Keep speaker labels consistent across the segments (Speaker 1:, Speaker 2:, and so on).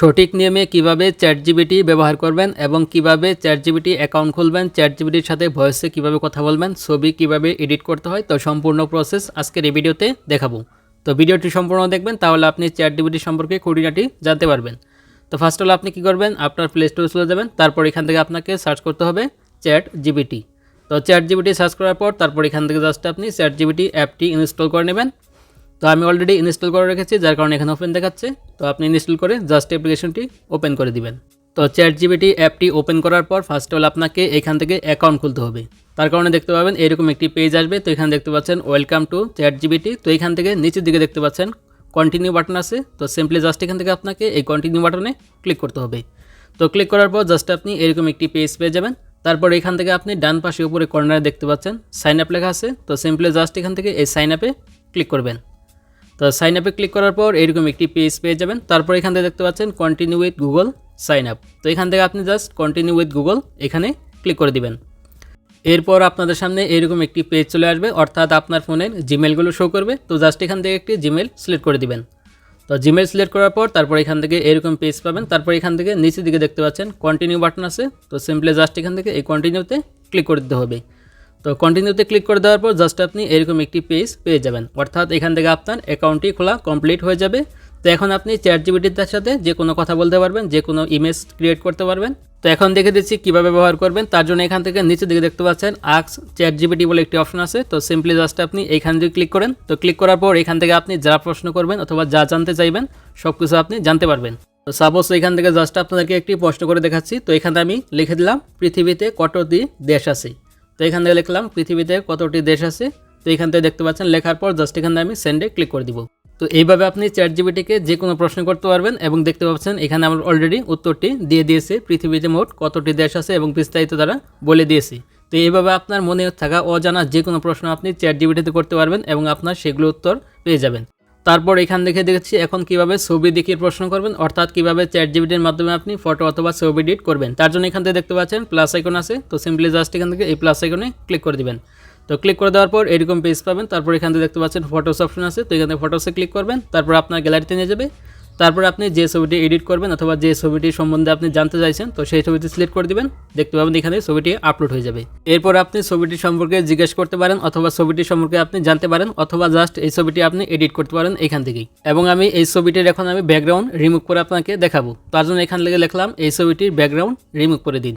Speaker 1: সঠিক নিয়মে কীভাবে চ্যাট জিবিটি ব্যবহার করবেন এবং কীভাবে চ্যাট জিবিটি অ্যাকাউন্ট খুলবেন চ্যাট জিবিটির সাথে ভয়েসে কীভাবে কথা বলবেন, ছবি কীভাবে এডিট করতে হয়, তো সম্পূর্ণ প্রসেস আজকের এই ভিডিওতে দেখাবো। তো ভিডিওটি সম্পূর্ণ দেখবেন, তাহলে আপনি চ্যাট জিবিটি সম্পর্কে খুঁটিনাটি জানতে পারবেন। তো ফার্স্ট অল আপনি কী করবেন, আপনার প্লে স্টোরে চলে যাবেন, তারপর এখান থেকে আপনাকে সার্চ করতে হবে চ্যাট জিবিটি তো চ্যাট জিবিটি সার্চ করার পর তারপর এখান থেকে জাস্ট আপনি চ্যাট জিবিটি অ্যাপটি ইনস্টল করে নেবেন। তো আমি অলরেডি ইনস্টল করে রেখেছি, যার কারণে এখানে ওপেন দেখাচ্ছে। তো আপনি ইনস্টল করে জাস্ট অ্যাপ্লিকেশনটি ওপেন করে দিবেন। তো চ্যাট জিবিটি অ্যাপটি ওপেন করার পর ফার্স্ট অল আপনাকে এখান থেকে অ্যাকাউন্ট খুলতে হবে। তার কারণে দেখতে পাবেন এরকম একটি পেজ আসবে। তো এখানে দেখতে পাচ্ছেন ওয়েলকাম টু চ্যাট জিবিটি তো এখান থেকে নিচের দিকে দেখতে পাচ্ছেন কন্টিনিউ বাটন আছে। তো সিম্পলি জাস্ট এখান থেকে আপনাকে এই কন্টিনিউ বাটনে ক্লিক করতে হবে। তো ক্লিক করার পর জাস্ট আপনি এরকম একটি পেজ পেয়ে যাবেন। তারপর এখান থেকে আপনি ডান পাশে উপরে কর্নারে দেখতে পাচ্ছেন সাইন আপ লেখা আছে। তো সিম্পলি জাস্ট এখান থেকে এই সাইন আপে ক্লিক করবেন। তো সাইন আপে ক্লিক করার পর এরকম একটি পেজ পেয়ে যাবেন। তারপর এখান থেকে দেখতে পাচ্ছেন continue with Google sign up তো এখান থেকে আপনি জাস্ট কন্টিনিউ উইথ গুগল এখানে ক্লিক করে দিবেন। এরপর আপনাদের সামনে এরকম একটি পেজ চলে আসবে, অর্থাৎ আপনার ফোনের জিমেলগুলো শো করবে। তো জাস্ট এখান থেকে একটি জিমেল সিলেক্ট করে দিবেন। তো জিমেল সিলেক্ট করার পর তারপর এখান থেকে এরকম পেজ পাবেন। তারপর এখান থেকে নিচের দিকে দেখতে পাচ্ছেন কন্টিনিউ বাটন আছে। তো সিম্পলি জাস্ট এখান থেকে এই কন্টিনিউতে ক্লিক করে দিতে হবে। তো কন্টিনিউতে ক্লিক করে দেওয়ার পর জাস্ট আপনি এরকম একটি পেজ পেয়ে যাবেন। অর্থাৎ এখান থেকে আপনার অ্যাকাউন্টটি খোলা কমপ্লিট হয়ে যাবে। তো এখন আপনি চ্যাট জিবিটির সাথে যে কোনো কথা বলতে পারবেন, যে কোনো ইমেজ ক্রিয়েট করতে পারবেন। তো এখন দেখে দিচ্ছি কীভাবে ব্যবহার করবেন। তার জন্য এখান থেকে নিচের দিকে দেখতে পাচ্ছেন আক্স চ্যাট জিবিটি বলে একটি অপশন আছে। তো সিম্পলি জাস্ট আপনি এইখান থেকে ক্লিক করেন। তো ক্লিক করার পর এখান থেকে আপনি যা প্রশ্ন করবেন অথবা যা জানতে চাইবেন সব কিছু আপনি জানতে পারবেন। তো সাপোজ এখান থেকে জাস্ট আপনাদেরকে একটি প্রশ্ন করে দেখাচ্ছি। তো এখানে আমি লিখে দিলাম, পৃথিবীতে কতটি দেশ আছে? তো এখান থেকে লিখলাম, পৃথিবীতে কতটি দেশ আছে? তো এখান থেকে দেখতে পাচ্ছেন, লেখার পর জাস্ট এখান থেকে আমি সেন্ডে ক্লিক করে দিব। তো এইভাবে আপনি চ্যাট জিবিটিকে যে কোনো প্রশ্ন করতে পারবেন এবং দেখতে পাচ্ছেন, এখানে আমরা অলরেডি উত্তরটি দিয়ে দিয়েছে, পৃথিবীতে মোট কতটি দেশ আছে এবং বিস্তারিত তারা বলে দিয়েছি। তো এইভাবে আপনার মনে থাকা অজানা যে কোনো প্রশ্ন আপনি চ্যাট জিবিটিতে করতে পারবেন এবং আপনার সেগুলো উত্তর পেয়ে যাবেন। তারপর এখান থেকে দেখেছি এখন কীভাবে ছবি দেখিয়ে প্রশ্ন করবেন, অর্থাৎ কীভাবে চ্যাট জিবিটির মাধ্যমে আপনি ফটো অথবা ছবি এডিট করবেন। তার জন্য এখান থেকে দেখতে পাচ্ছেন প্লাস আইকন আছে, তো সিম্পলি জাস্ট এখান থেকে এই প্লাস আইকনে ক্লিক করে দেবেন। তো ক্লিক করে দেওয়ার পর এরকম পেজ পাবেন, তারপর এখান থেকে দেখতে পাচ্ছেন ফটোস অপশন আছে, তো এখান থেকে ফটোসে ক্লিক করবেন, তারপর আপনার গ্যালারিতে নিয়ে যাবে। তারপর আপনি যে ছবিটি এডিট করবেন অথবা যে ছবিটি সম্বন্ধে আপনি জানতে চাইছেন, তো সেই ছবিটি সিলেক্ট করে দিবেন। দেখতে পাবেন এখানে ছবিটি আপলোড হয়ে যাবে। এরপর আপনি ছবিটি সম্পর্কে জিজ্ঞেস করতে পারেন অথবা ছবিটি সম্পর্কে আপনি জানতে পারেন অথবা জাস্ট এই ছবিটি আপনি এডিট করতে পারেন এখান থেকেই। এবং আমি এই ছবিটির এখন আমি ব্যাকগ্রাউন্ড রিমুভ করে আপনাকে দেখাবো। তার জন্য এখান থেকে লিখলাম, এই ছবিটির ব্যাকগ্রাউন্ড রিমুভ করে দিন।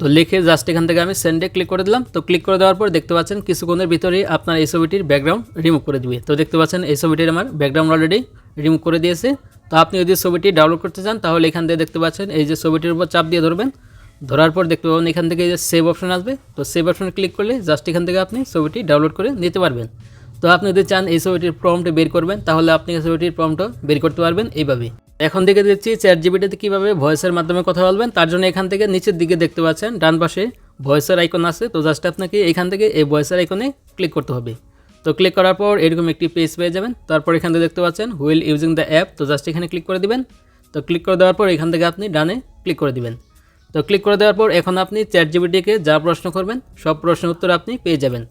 Speaker 1: তো লিখে জাস্ট এখান থেকে আমি সেন্ডে ক্লিক করে দিলাম। তো ক্লিক করে দেওয়ার পর দেখতে পাচ্ছেন, কিছুক্ষণের ভিতরেই আপনার এই ছবিটির ব্যাকগ্রাউন্ড রিমুভ করে দিবে। তো দেখতে পাচ্ছেন, এই ছবিটির আমার ব্যাকগ্রাউন্ড অলরেডি রিমুভ করে দিয়েছে। তো আপনি যদি ছবিটি ডাউনলোড করতে চান, তাহলে এখান থেকে দেখতে পাচ্ছেন, এই যে ছবিটির উপর চাপ দিয়ে ধরবেন। ধরার পর দেখতে পাবেন এখান থেকে যে সেভ অপশন আসবে। তো সেভ অপশনে ক্লিক করলে জাস্ট এখান থেকে আপনি ছবিটি ডাউনলোড করে নিতে পারবেন। তো আপনি যদি চান এই ছবিটির প্রম্পট বের করবেন, তাহলে আপনি ছবিটির প্রম্পটও বের করতে পারবেন এইভাবে এখন থেকে দিচ্ছি চ্যাট জিবিটিতে কীভাবে ভয়েসের মাধ্যমে কথা বলবেন। তার জন্য এখান থেকে নিচের দিকে দেখতে পাচ্ছেন, ডান পাশে ভয়েসের আইকন আছে। তো জাস্ট আপনাকে এখান থেকে এই ভয়েসের আইকনে ক্লিক করতে হবে। তো ক্লিক করার পর এরকম একটি পেজ পেয়ে যাবেন। তারপর এখান থেকে দেখতে পাচ্ছেন হুইল ইউজিং দ্য অ্যাপ তো জাস্ট এখানে ক্লিক করে দিবেন। তো ক্লিক করে দেওয়ার পর এখান থেকে আপনি ডানে ক্লিক করে দিবেন। তো ক্লিক করে দেওয়ার পর এখন আপনি চ্যাট জিবিটিকে যা প্রশ্ন করবেন, সব প্রশ্নের উত্তর আপনি পেয়ে যাবেন।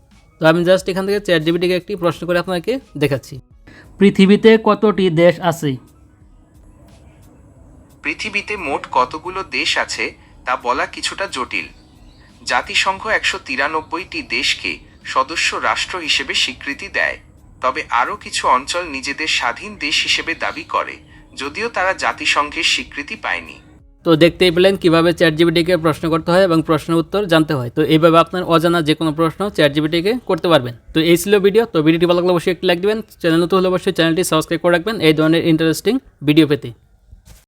Speaker 1: তো আমি জাস্ট এখান থেকে চ্যাট জিবিটিকে একটি প্রশ্ন করে আপনাকে দেখাচ্ছি। পৃথিবীতে কতটি দেশ আছে?
Speaker 2: পৃথিবীতে মোট কতগুলো দেশ আছে তা বলা কিছুটা জটিল। জাতিসংঘ একশো তিরানব্বইটি দেশকে সদস্য রাষ্ট্র হিসেবে স্বীকৃতি দেয়। তবে আরও কিছু অঞ্চল নিজেদের স্বাধীন দেশ হিসেবে দাবি করে, যদিও তারা জাতিসংঘের স্বীকৃতি পায়নি।
Speaker 1: তো দেখতেই পেলেন কীভাবে চ্যাট জিবিটিকে প্রশ্ন করতে হয় এবং প্রশ্নের উত্তর জানতে হয়। তো এইভাবে আপনার অজানা যে কোনো প্রশ্ন চ্যাট জিবিটিকে করতে পারবেন। তো এই ছিল ভিডিও। তো ভিডিওটি ভালো লাগলে অবশ্যই একটি লাইক দেবেন। চ্যানেল নতুন হলে অবশ্যই চ্যানেলটি সাবস্ক্রাইব করে রাখবেন। এই ধরনের ইন্টারেস্টিং ভিডিও পেতে।